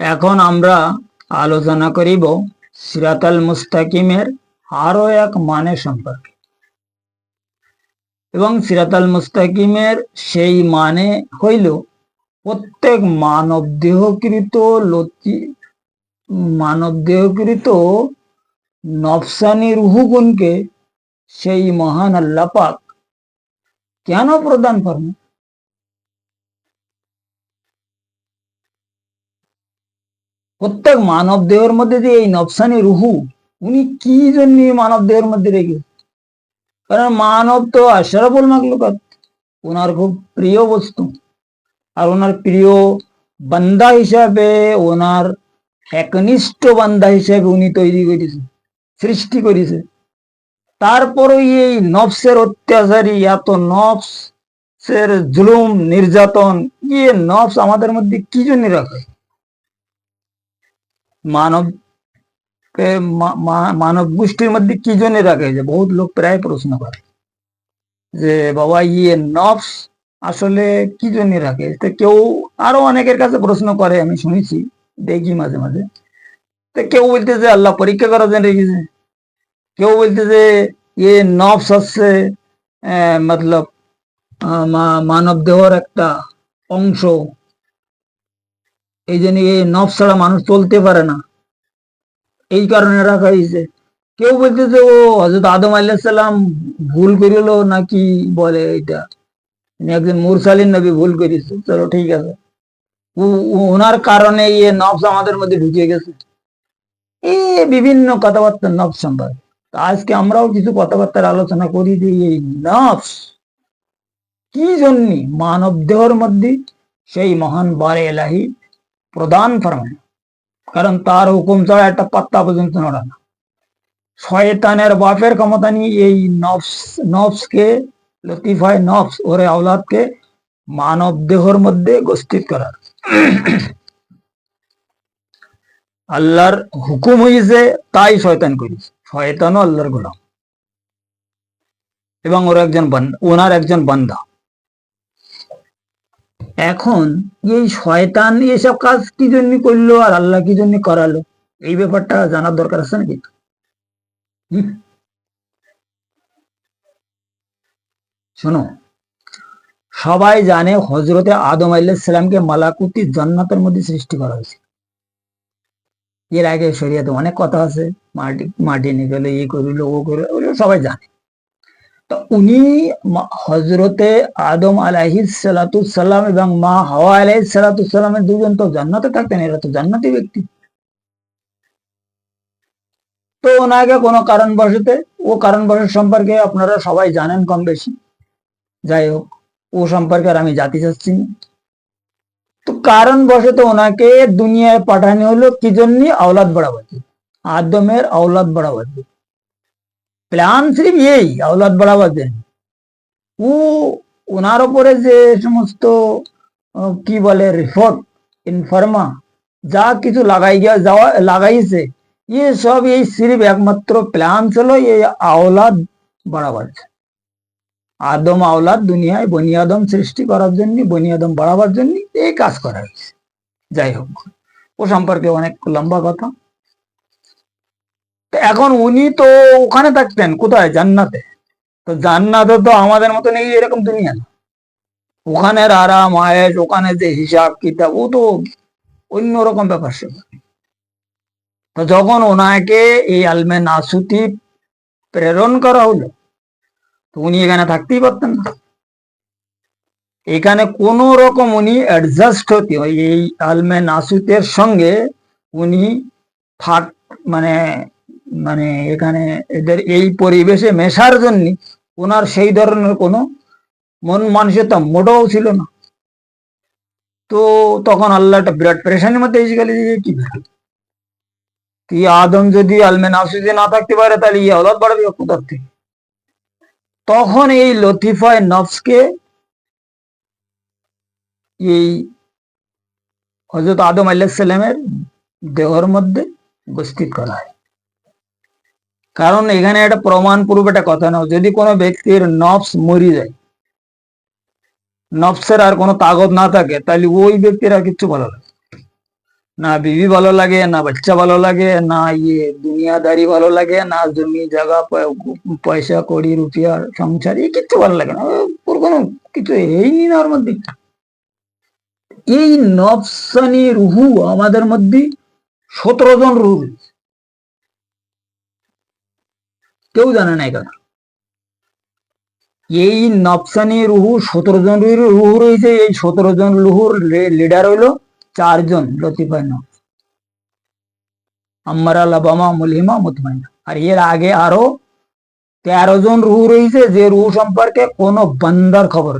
এখন আমরা আলোচনা করিব সিরাতাল মুস্তাকিমের আরও এক মানে সম্পর্কে। এবং সিরাতাল মুস্তাকিমের সেই মানে হইল প্রত্যেক মানব দেহকৃত লতি মানব দেহকৃত নফসানি রুহুগুণকে সেই মহান আল্লাহ পাক কেন প্রদান করেন? প্রত্যেক মানব দেহের মধ্যে যে এই নফসানি রুহু, উনি কি জন্য মানব দেহের মধ্যে রেখে? কারণ মানব তো আশরাফুল মাকলুকাত ওনার খুব প্রিয় বস্তু। আর ওনার প্রিয় বান্দা হিসাবে, ওনার একনিষ্ঠ বান্দা হিসাবে উনি তৈরি করেছে, সৃষ্টি করেছে। তারপরে এই নফসের অত্যাচারী, এত নফসের জুলুম, নির্যাতন ইয়ে নফস আমাদের মধ্যে কি জন্য রাখে? মানব কে- মা- মা- মানব গোষ্ঠীর মধ্যে কি জন্য রাখে যে বহুত লোক প্রায় প্রশ্ন করে যে বাবা ইয়ে নফস আসলে কি জন্য রাখে তো কেউ আরও অনেকের কাছে প্রশ্ন করে আমি শুনেছি দেখি মাঝে মাঝে তো কেউ বলতেছে আল্লাহ পরীক্ষা করার জন্য রেখেছে কেউ বলতেছে ইয়ে নফস হচ্ছে আহ, মতলব আহ, মা- মানব দেহর একটা অংশ এই জন্য এই নফস ছাড়া মানুষ চলতে পারে না। এই কারণে রাখা হয়েছে। কেউ বলতেছে, ও হজরত আদম আল্লাহ ভুল করিল নাকি? বলে এটা। একজন মুরসালিন নবী ভুল করেছে। চলো, ঠিক আছে। ওনার কারণে ইয়ে নফস আমাদের মধ্যে ঢুকে গেছে। এই বিভিন্ন কথাবার্তা নফস সম্পর্কে। আজকে আমরাও কিছু কথাবার্তার আলোচনা করি যে এই নফস কি জন্য মানব দেহর মধ্যে সেই মহান বারে এলাহি প্রদান ফরমায় কারণ তার হুকুম ছাড়া একটা পাত্তা পর্যন্ত নড়া শয়তানের বাপের ক্ষমতা নিয়ে এই নফস, নফসকে, লতিফায় নফস ওরে আওলাদকে মানব দেহর মধ্যে গোষ্ঠিত করার আল্লাহর হুকুম হয়েছে তাই শয়তান করেছে শয়তানও আল্লাহর গোলাম। এবং ওর একজন ওনার একজন বান্দা। এখন এই শয়তান এসব কাজ কি জন্য করল আর আল্লাহ কি জন্য করালো? এই ব্যাপারটা জানার দরকার আছে নাকি? শোনো, সবাই জানে হজরতে আদম আলাইসালামকে মালাকুতি জান্নাতের মধ্যে সৃষ্টি করা হয়েছে। এর আগে শরিয়াতে অনেক কথা আছে, মাটি মাটি নিয়ে গেলে ই করিল, ও করিল সবাই জানে। তো উনি হজরতে আদম আলাইহিস সালাম এবং মা হাওয়া আলাইহিস সালামের দুজন তো জান্নাতে থাকতেন, এরা তো জান্নাতি ব্যক্তি। তো ওনাকে কোনো কারণবশতে, ও কারণবশ সম্পর্কে আপনারা সবাই জানেন কম বেশি। যাই হোক, ও সম্পর্কে আর আমি জাতি চাচ্ছি না। তো কারণবশত ওনাকে দুনিয়ায় পাঠানো হলো কি জন্য? আওলাদ বাড়াবার আদমের আওলাদ বাড়াবার জন্য। প্ল্যান সিম এই আওলাদ জন্য। ও, ওনার ওপরে যে সমস্ত কি বলে রিফর্ট ইনফার্মা যা কিছু লাগাই গিয়া যাওয়া, লাগাইছে ইয়ে সব এই সিরিফ একমাত্র প্ল্যান ছিল এই আওলাদ বাড়াবার আদম আওলাদ দুনিয়ায় বনি আদম সৃষ্টি করার জন্য, বনি আদম বাড়াবার জন্য এই কাজ করা হয়েছে। যাই হোক, ও সম্পর্কে অনেক লম্বা কথা। এখন উনি তো ওখানে থাকতেন, কোথায়? জান্নাতে। তো জান্নাতে তো আমাদের মতন এই এরকম দুনিয়া না। ওখানের আরাম আয়েস ওখানে যে হিসাব, কিতাব, ও তো অন্যরকম ব্যাপার স্যাপার তো যখন ওনাকে এই আলমে নাসুতি প্রেরণ করা হলো, তো উনি এখানে থাকতেই পারতেন না। এখানে কোন রকম উনি অ্যাডজাস্ট হতে হয়, এই আলমে নাসুতের সঙ্গে উনি থাক মানে মানে এখানে এদের এই পরিবেশে মেশার জন্য ওনার সেই ধরনের কোনো মন মানসিকতা মোটেও ছিল না। তো তখন আল্লাহ একটা বিরাট প্রেশানির মধ্যে এসে গেলে যে কি? কি আদম যদি আলমে নাসুদে না থাকতে পারে তাহলে ইয়ে হলাদ বাড়বে কোথার থেকে? তখন এই লতিফায় নফসকে এই হজরত আদম আলাইসাল্লামের দেহর মধ্যে উপস্থিত করা হয়। কারণ এখানে একটা প্রমাণ পূর্ব একটা কথা না যদি কোনো ব্যক্তির নফস মরি যায়, নফসের আর কোনো তাগত না থাকে, তাহলে ওই ব্যক্তির আর কিচ্ছু ভালো লাগে না। বিবি ভালো লাগে, না বাচ্চা ভালো লাগে, না ইয়ে দুনিয়াদারি ভালো লাগে, না জমি, জায়গা পয়সা, কড়ি রুপিয়া সংসার, এই কিচ্ছু ভালো লাগে না। ওর কোনো কিছু এই নি না। ওর মধ্যে এই নফসানি রুহু আমাদের মধ্যে সতেরো জন রুহু রয়েছে। কেউ জানে না এখানে এই নফসানি রুহু সতেরো জন রুহু রয়েছে, এই সতেরো জন রুহুর লিডার হইল চারজন লতিফাই নফস আম্মারা লাবামা মুলহিমা মুতমাইনা। আর এর আগে আরও তেরো জন রুহু রয়েছে, যে রুহু সম্পর্কে কোনো বান্দার খবর।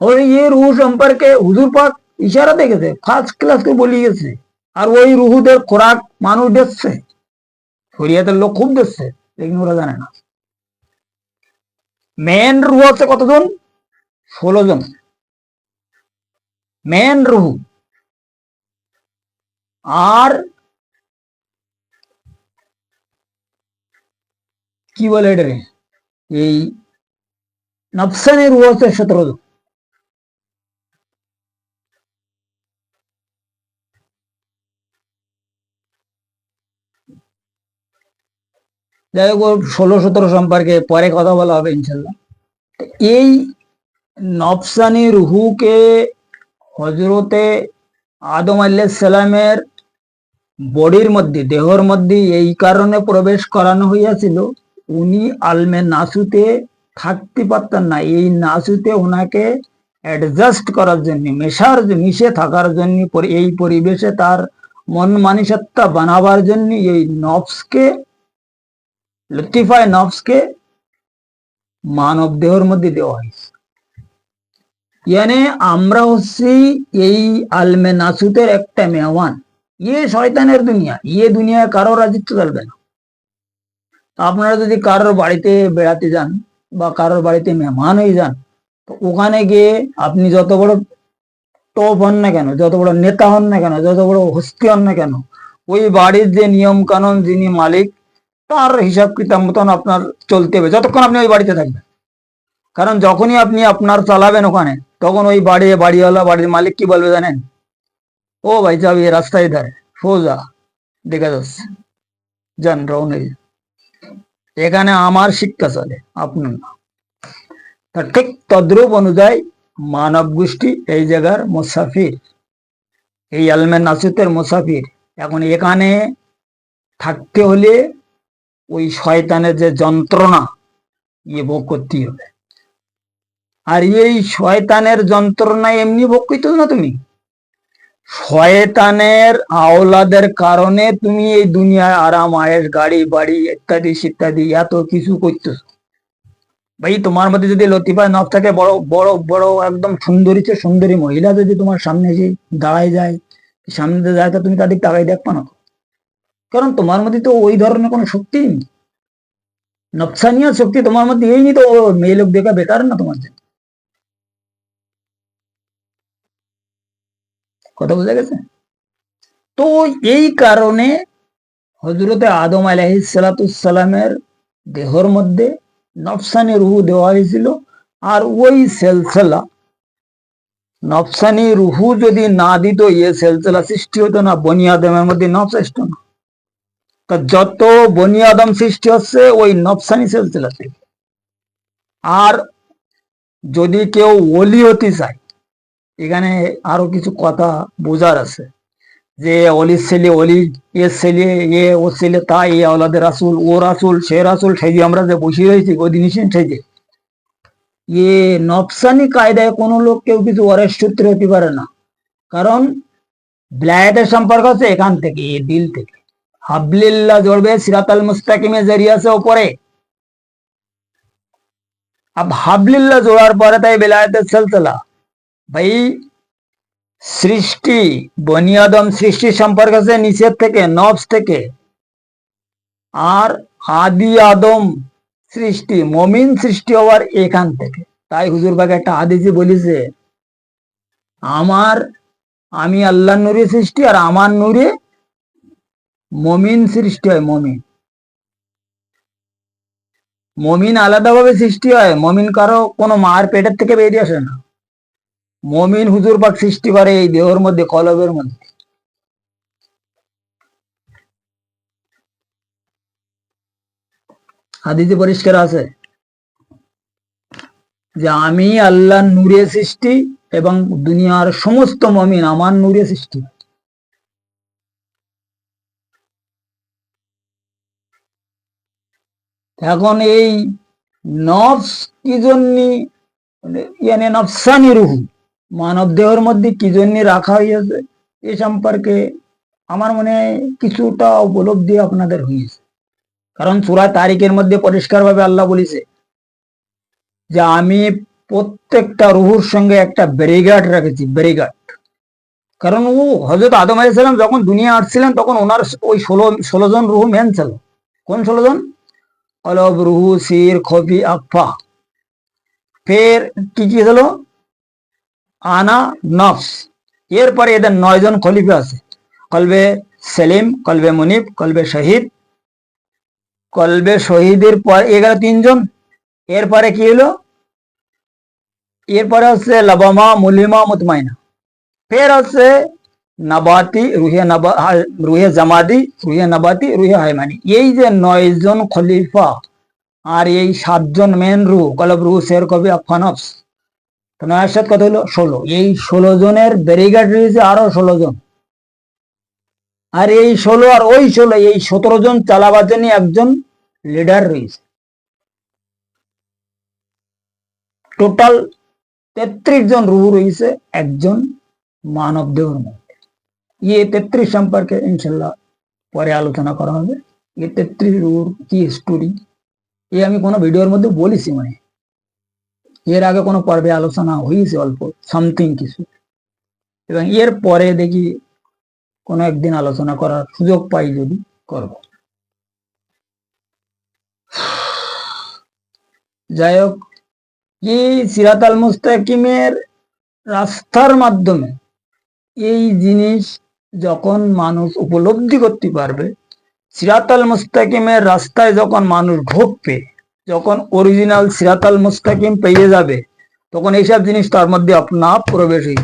ওই এ রুহু সম্পর্কে হুজুর পাক ইশারা দেখেছে ফার্স্ট ক্লাসকে বলি গেছে। আর ওই রুহুদের খোরাক মানুষ দেখছে। শরিয়াতের লোক খুব দেখছে লেকিন ওরা জানে না। মেন রুহু হচ্ছে কতজন? ষোলো জন। মেন রুহু। আর কি বলে এটা? এই নফসানের রুহু হচ্ছে সতেরো জন। যাই হোক ষোলো সতেরো সম্পর্কে পরে কথা বলা হবে ইনশাল্লাহ এই নফসানি রুহুকে হজরতে আদম সালামের বডির মধ্যে, দেহর মধ্যে এই কারণে প্রবেশ করানো হইয়াছিল, উনি আলমে নাসুতে থাকতে পারতেন না। এই নাসুতে ওনাকে অ্যাডজাস্ট করার জন্য, মেশার মিশে থাকার জন্য, এই পরিবেশে তার মন মানসিকতা বানাবার জন্য এই নফসকে লতিফায় নফসকে মানব দেহর মধ্যে দেওয়া হয়েছে ইয়ানে আমরা হচ্ছি এই আলমে নাসুতের একটা মেহমান ইয়ে শয়তানের দুনিয়া ইয়ে দুনিয়ায় কারও রাজিত্ব চলবে না আপনারা যদি কারোর বাড়িতে বেড়াতে যান বা কারোর বাড়িতে মেহমান হয়ে যান তো ওখানে গিয়ে আপনি যত বড় টপ হন না কেন যত বড় নেতা হন না কেন যত বড় হস্তি হন না কেন ওই বাড়ির যে নিয়ম কানুন যিনি মালিক তার হিসাব কিতাব মতন আপনার চলতে হবে, যতক্ষণ আপনি ওই বাড়িতে থাকবেন। কারণ যখনই আপনি আপনার চালাবেন ওখানে, তখন ওই বাড়ি, বাড়িওয়ালা, বাড়ির মালিক কি বলবে জানেন? ও ভাই যাবি রাস্তায় ধারে, সোজা, দেখা যাচ্ছে যান, রওনা এখানে আমার শিক্ষা চলে, আপনার তা ঠিক তদ্রুপ অনুযায়ী মানব গোষ্ঠী এই জায়গার মুসাফির, এই আলমের নাসুতের মুসাফির। এখন এখানে থাকতে হলে ওই শয়তানের যে যন্ত্রণা ইয়ে ভোগ করতেই হবে। আর এই শয়তানের যন্ত্রণা এমনি ভোগ করতে না তুমি? শয়তানের আওলাদের কারণে তুমি এই দুনিয়ায় আরাম আয়েস গাড়ি, বাড়ি ইত্যাদি ইত্যাদি এত কিছু করতেছ। ভাই, তোমার মধ্যে যদি লতিফা নখ থাকে, বড় বড় বড়, একদম সুন্দরী সুন্দরী মহিলা যদি তোমার সামনে এসে দাঁড়ায় যায়, সামনে তা তুমি তাদের তাকাই দেখবা না কারণ তোমার মধ্যে তো ওই ধরনের কোনো শক্তি নেই। নফসানিয়া শক্তি তোমার মধ্যে এই নি তো মেয়ে লোক দেখা বেকার না তোমার জন্য? কথা বোঝা গেছে? তো এই কারণে হজরতে আদম আলাহিসালামের দেহর মধ্যে নফসানি রুহু দেওয়া হয়েছিল। আর ওই সেলসেলা নফসানি রুহু যদি না দিত ইয়ে সেলসেলা সৃষ্টি হতো না, বনি আদমের মধ্যে নফ না। যত বনি আদম সৃষ্টি হচ্ছে, ওই নফসানি সেলসেলা থেকে আর যদি কেউ ওলি হতে চায়, এখানে আরও কিছু কথা বোঝার আছে। যে অলির ছেলে অলি এর ছেলে, এ ও ছেলে তা এ আওলাদের রাসুল, ও রাসুল, সে রাসুল সেজে আমরা যে বসে রয়েছি গদিনিসেন সেজে এ নফসানি কায়দায় কোনো লোক কেউ কিছু অরের সূত্রে হতে পারে না। কারণ ব্লায়েতের সম্পর্ক আছে এখান থেকে, এ দিল থেকে। হাবলিল্লাহ জড়বে সিরাতাল মুস্তাকিমের জড়িয়ে আছে ওপরে। अब হাবলিল্লাহ জোড়ার পরে তাই বেলায়েতের সিলসিলা। ভাই, সৃষ্টি বনিয়াদম সৃষ্টি সম্পর্ক আছে নিচের থেকে, নবস থেকে। আর আদি আদম সৃষ্টি, মমিন সৃষ্টি হওয়ার এখান থেকে। তাই হুজুর বাগে একটা হাদিসে বলিছে, আমার, আমি আল্লাহ নূরে সৃষ্টি আর আমার নূরে মমিন সৃষ্টি হয়, মমিন। মমিন আলাদাভাবে সৃষ্টি হয়, মমিন কারও কোনো মার পেটের থেকে বেরিয়ে আসে না। মমিন হুজুর পাক সৃষ্টি করে এই দেহর মধ্যে, কলবের মধ্যে। হাদিতে পরিষ্কার আছে যে, আমি আল্লাহ নূরে সৃষ্টি এবং দুনিয়ার সমস্ত মমিন আমার নূরে সৃষ্টি। এখন এই নফস কি জন্য? ইয়ানে নফসানি রুহু। মানব দেহের মধ্যে কি জন্য রাখা হয়েছে এ সম্পর্কে আমার মনে কিছুটা উপলব্ধি আপনাদের হয়েছে কারণ সুরা তারিখের মধ্যে পরিষ্কারভাবে আল্লাহ বলেছে যে, আমি প্রত্যেকটা রুহুর সঙ্গে একটা ব্যারিগার্ড রেখেছি ব্যারিগার্ড কারণ ও হজরত আদম আলাইসাল্লাম যখন দুনিয়া আসছিলেন, তখন ওনার ওই ষোলো ষোলো জন রুহু মেন ছিল। কোন ষোলো জন? অলব রুহু সির খফি আফা। ফের কি কি হলো? আনা নফস। এরপরে এদের নয় জন খলিফা আছে। কলবে সেলিম, কলবে মুনিব, কলবে শহীদ। কলবে শহীদের পর এগারো তিনজন এরপরে কি হলো? এরপরে হচ্ছে লাবামা, মুলিমা, মুতমাইনা। ফের হচ্ছে নাবাতি, রুহে নাবা রুহে জামাদি, রুহে নাবাতি, রুহে হাইমানি এই যে নয় জন খলিফা আর এই সাতজন মেন রু কলব রু শের কবি আফানফস তো নয়ের সাথে কত হলো? ষোলো। এই ষোলো জনের ব্যারিগার্ড রয়েছে আরও ষোলো জন। আর এই ষোলো আর ওই ষোলো, এই সতেরো জন চালাবার জন্য একজন লিডার রয়েছে। টোটাল তেত্রিশ জন রুহু রয়েছে, একজন মানব দেহর মধ্যে ইয়ে তেত্রিশ সম্পর্কে ইনশাল্লাহ পরে আলোচনা করা হবে এই তেত্রিশ রুহুর কি স্টোরি এ আমি কোনো ভিডিওর মধ্যে বলেছি মানে এর আগে কোনো পর্বে আলোচনা হয়েছে অল্প সামথিং কিছু এবং এর পরে দেখি কোনো একদিন আলোচনা করার সুযোগ পাই যদি করব যাই হোক এই সিরাত আল মুস্তাকিমের রাস্তার মাধ্যমে এই জিনিস যখন মানুষ উপলব্ধি করতে পারবে সিরাত আল মুস্তাকিমের রাস্তায় যখন মানুষ ঢুকবে যখন অরিজিনাল সিরাত আল মুস্তাকিম পেয়ে যাবে, তখন এইসব জিনিস তার মধ্যে আপনা প্রবেশ হয়ে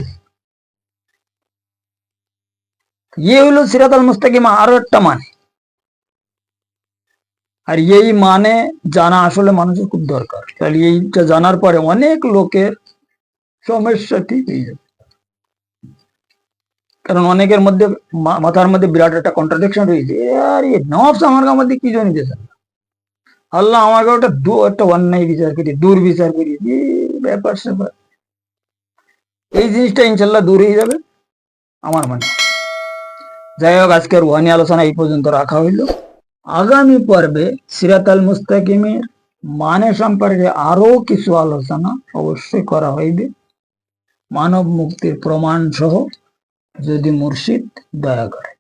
ইয়ে হলো সিরাত আল মুস্তাকিম আরও একটা মানে। আর এই মানে জানা আসলে মানুষের খুব দরকার। তাহলে এইটা জানার পরে অনেক লোকের সমস্যা ঠিক হয়ে যাবে। কারণ অনেকের মধ্যে মাথার মধ্যে বিরাট একটা কন্ট্রাডিকশন রয়েছে। আর আমার মধ্যে কি জানি দিয়েছেন আল্লাহ আমাকে ওটা দু, একটা অন্যায় বিচার করি দূর বিচার করি ব্যাপার স্যাপার। এই জিনিসটা ইনশাল্লাহ দূর হয়ে যাবে, আমার মনে। যাই হোক, আজকের রুহানি আলোচনা এই পর্যন্ত রাখা হইল। আগামী পর্বে সিরাত আল মুস্তাকিমের মানে সম্পর্কে আরও কিছু আলোচনা অবশ্যই করা হইবে। মানব মুক্তির প্রমাণ সহ যদি মুর্শিদ দয়া করে